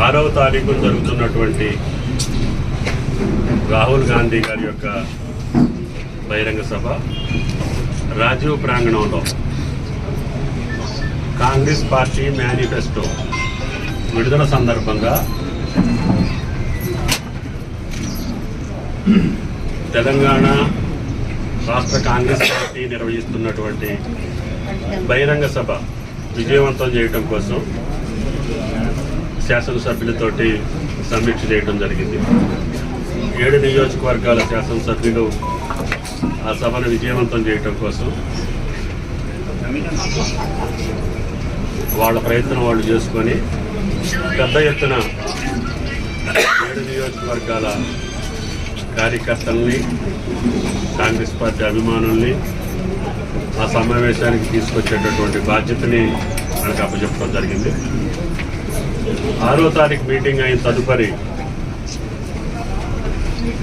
ఆరవ తారీఖు జరుగుతున్నటువంటి రాహుల్ గాంధీ గారి యొక్క బహిరంగ సభ రాజీవ్ ప్రాంగణంలో. కాంగ్రెస్ పార్టీ మేనిఫెస్టో విడుదల సందర్భంగా తెలంగాణ రాష్ట్ర కాంగ్రెస్ పార్టీ నిర్వహిస్తున్నటువంటి బహిరంగ సభ విజయవంతం చేయడం కోసం శాసనసభ్యులతోటి సమీక్ష చేయడం జరిగింది. ఏడు నియోజకవర్గాల శాసనసభ్యులు ఆ సభను విజయవంతం చేయటం కోసం వాళ్ళ ప్రయత్నం వాళ్ళు చేసుకొని పెద్ద ఎత్తున ఏడు నియోజకవర్గాల కార్యకర్తల్ని కాంగ్రెస్ పార్టీ అభిమానుల్ని ఆ సమావేశానికి తీసుకొచ్చేటటువంటి బాధ్యతని మనకు అప్పచెప్పడం జరిగింది. ఆరో తారీఖు మీటింగ్ అయిన తదుపరి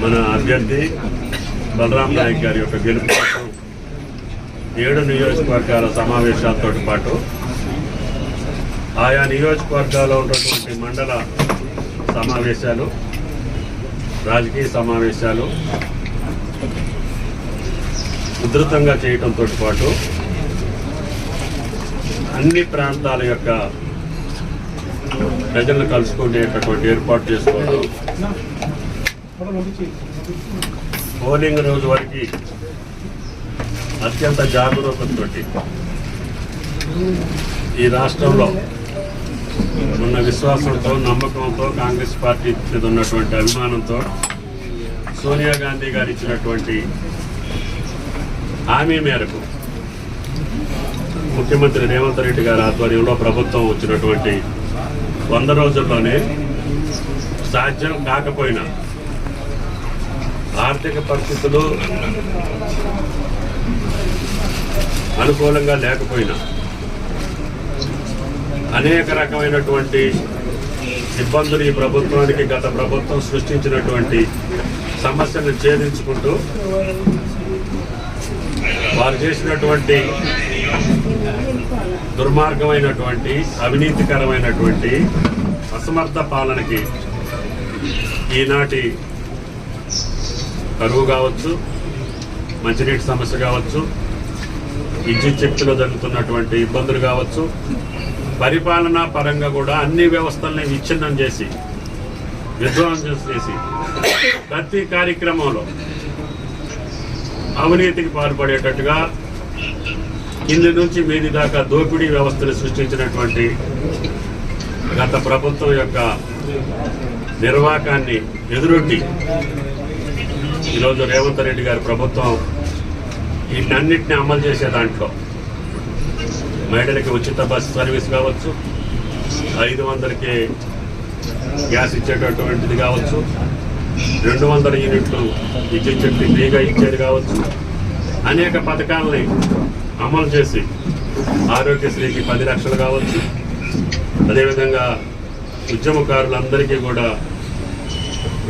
మన అభ్యర్థి బలరాం నాయక్ గారి యొక్క గెలుపు ఏడు నియోజకవర్గాల సమావేశాలతో పాటు ఆయా నియోజకవర్గాల్లో ఉన్నటువంటి మండల సమావేశాలు రాజకీయ సమావేశాలు ఉధృతంగా చేయడంతో పాటు అన్ని ప్రాంతాల యొక్క ప్రజలను కలుసుకునేటటువంటి ఏర్పాటు చేసుకోవడం పోలింగ్ రోజు వరకు అత్యంత జాగరూకతతో ఈ రాష్ట్రంలో ఉన్న విశ్వాసంతో నమ్మకంతో కాంగ్రెస్ పార్టీ మీద ఉన్నటువంటి అభిమానంతో సోనియా గాంధీ గారు ఇచ్చినటువంటి హామీ మేరకు ముఖ్యమంత్రి రేవంత్ రెడ్డి గారి ఆధ్వర్యంలో ప్రభుత్వం వచ్చినటువంటి వంద రోజుల్లోనే సాధ్యం కాకపోయినా ఆర్థిక పరిస్థితులు అనుకూలంగా లేకపోయినా అనేక రకమైనటువంటి ఇబ్బందులు ఈ ప్రభుత్వానికి గత ప్రభుత్వం సృష్టించినటువంటి సమస్యలను ఛేదించుకుంటూ వారు చేసినటువంటి దుర్మార్గమైనటువంటి అవినీతికరమైనటువంటి అసమర్థ పాలనకి ఈనాటి కరువు కావచ్చు మంచినీటి సమస్య కావచ్చు విద్యుత్ శక్తిలో జరుగుతున్నటువంటి ఇబ్బందులు కావచ్చు పరిపాలనా పరంగా కూడా అన్ని వ్యవస్థల్ని విచ్ఛిన్నం చేసి విధ్వంసం చేసి ప్రతి కార్యక్రమంలో అవినీతికి పాల్పడేటట్టుగా కింది నుంచి మీది దాకా దోపిడీ వ్యవస్థను సృష్టించినటువంటి గత ప్రభుత్వం యొక్క నిర్వాకాన్ని ఎదురొట్టి ఈరోజు రేవంత్ రెడ్డి గారి ప్రభుత్వం వీటన్నిటిని అమలు చేసే దాంట్లో మహిళలకి ఉచిత బస్సు సర్వీస్ కావచ్చు ఐదు వందలకి గ్యాస్ ఇచ్చేటటువంటిది కావచ్చు రెండు వందల యూనిట్లు విద్యుత్ శక్తి ఫ్రీగా ఇచ్చేది కావచ్చు. అనేక పథకాలని అమలు చేసి ఆరోగ్యశ్రీకి పది లక్షలు కావచ్చు. అదేవిధంగా ఉద్యమకారులందరికీ కూడా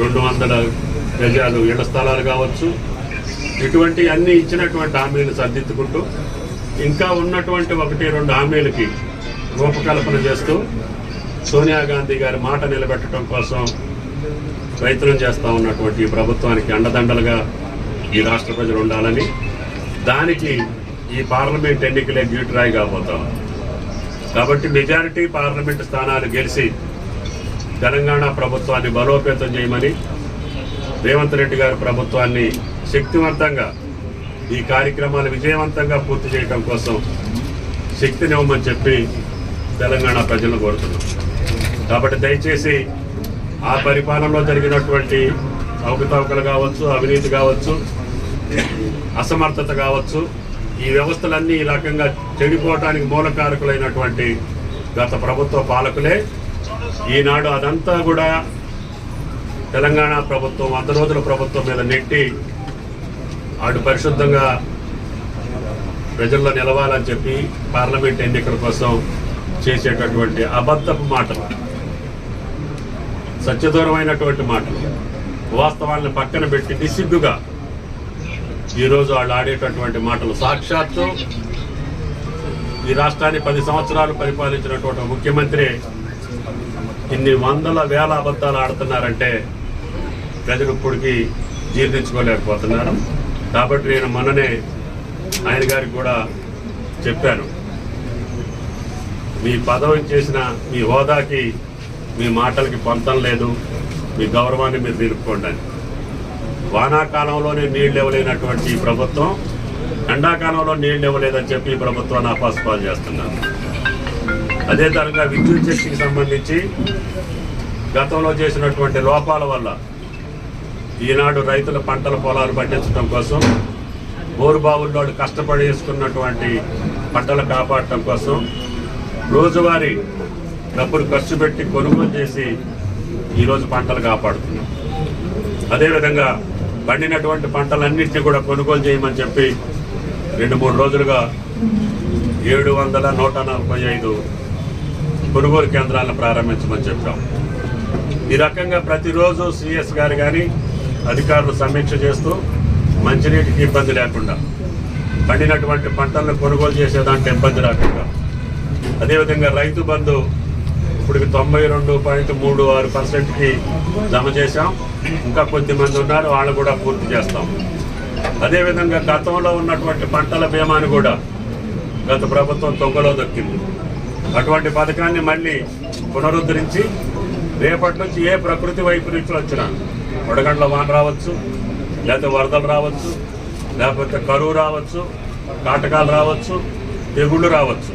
రెండు వందల గజాలు ఇళ్ళ స్థలాలు కావచ్చు. ఇటువంటి అన్ని ఇచ్చినటువంటి హామీలు సర్దిద్దుకుంటూ ఇంకా ఉన్నటువంటి ఒకటి రెండు హామీలకి రూపకల్పన చేస్తూ సోనియా గాంధీ గారి మాట నిలబెట్టడం కోసం ప్రయత్నం చేస్తూ ఉన్నటువంటి ఈ ప్రభుత్వానికి అండదండలుగా ఈ రాష్ట్ర ప్రజలు ఉండాలని దానికి ఈ పార్లమెంట్ ఎన్నికలే గ్యూట్రాయి కాబోతాం కాబట్టి మెజారిటీ పార్లమెంట్ స్థానాలు గెలిచి తెలంగాణ ప్రభుత్వాన్ని బలోపేతం చేయమని రేవంత్ రెడ్డి గారి ప్రభుత్వాన్ని శక్తివంతంగా ఈ కార్యక్రమాలు విజయవంతంగా పూర్తి చేయడం కోసం శక్తినివ్వమని చెప్పి తెలంగాణ ప్రజలను కోరుతున్నాం. కాబట్టి దయచేసి ఆ పరిపాలనలో జరిగినటువంటి అవకతవకలు కావచ్చు అవినీతి కావచ్చు అసమర్థత కావచ్చు ఈ వ్యవస్థలన్నీ ఈ రకంగా చెడిపోవటానికి మూలకారకులైనటువంటి గత ప్రభుత్వ పాలకులే. ఈనాడు అదంతా కూడా తెలంగాణ ప్రభుత్వం వంద రోజుల ప్రభుత్వం మీద నెట్టి అటు పరిశుద్ధంగా ప్రజల్లో నిలవాలని చెప్పి పార్లమెంట్ ఎన్నికల కోసం చేసేటటువంటి అబద్ధపు మాటలు. సత్యదూరమైనటువంటి మాటలు. వాస్తవాలను పక్కన పెట్టి నిస్సిగ్గుగా ఈరోజు వాళ్ళు ఆడేటటువంటి మాటలు సాక్షాత్తు ఈ రాష్ట్రాన్ని పది సంవత్సరాలు పరిపాలించినటువంటి ముఖ్యమంత్రి ఇన్ని వందల వేల అబద్ధాలు ఆడుతున్నారంటే ప్రజలు ఇప్పటికీ జీర్ణించుకోలేకపోతున్నారు. కాబట్టి నేను మొన్ననే ఆయన గారికి కూడా చెప్పాను. మీ పదవి చేసిన మీ హోదాకి మీ మాటలకి పొంతం లేదు. మీ గౌరవాన్ని మీరు నిలుపుకోండి వానాకాలంలోనే నీళ్ళు ఇవ్వలేనటువంటి ఈ ప్రభుత్వం ఎండాకాలంలో నీళ్ళు ఇవ్వలేదని చెప్పి ఈ ప్రభుత్వాన్ని అపాస్పాలు చేస్తున్నారు. అదే తరంగా విద్యుత్ శక్తికి సంబంధించి గతంలో చేసినటువంటి లోపాల వల్ల ఈనాడు రైతుల పంటల పొలాలు పండించడం కోసం బోరుబావుల్లో కష్టపడి వేసుకున్నటువంటి పంటలు కాపాడటం కోసం రోజువారీ డబ్బులు ఖర్చు పెట్టి కొనుగోలు చేసి ఈరోజు పంటలు కాపాడుతున్నాం అదేవిధంగా పండినటువంటి పంటలన్నింటినీ కూడా కొనుగోలు చేయమని చెప్పి రెండు మూడు రోజులుగా ఏడు వందల నూట నలభై ఐదు కొనుగోలు కేంద్రాలను ప్రారంభించమని చెప్పాం. ఈ రకంగా ప్రతిరోజు సిఎస్ గారు కానీ అధికారులు సమీక్ష చేస్తూ మంచినీటికి ఇబ్బంది లేకుండా పండినటువంటి పంటలను కొనుగోలు చేసేదాంట్లో ఇబ్బంది రాకుండా అదేవిధంగా రైతు బంధు ఇప్పుడు తొంభై రెండు పాయింట్ మూడు ఆరు పర్సెంట్కి జమ చేశాం. ఇంకా కొద్దిమంది ఉన్నారు వాళ్ళు కూడా పూర్తి చేస్తాం. అదేవిధంగా గతంలో ఉన్నటువంటి పంటల బీమాను కూడా గత ప్రభుత్వం తొంగలో దక్కింది. అటువంటి పథకాన్ని మళ్ళీ పునరుద్ధరించి రేపటి నుంచి ఏ ప్రకృతి వైపరీత్యం వచ్చినా వడగండ్ల వాన రావచ్చు లేకపోతే వరదలు రావచ్చు లేకపోతే కరువు రావచ్చు కాటకాలు రావచ్చు తెగుళ్ళు రావచ్చు.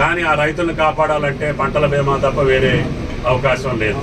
కానీ ఆ రైతులను కాపాడాలంటే పంటల బీమా తప్ప వేరే అవకాశం లేదు.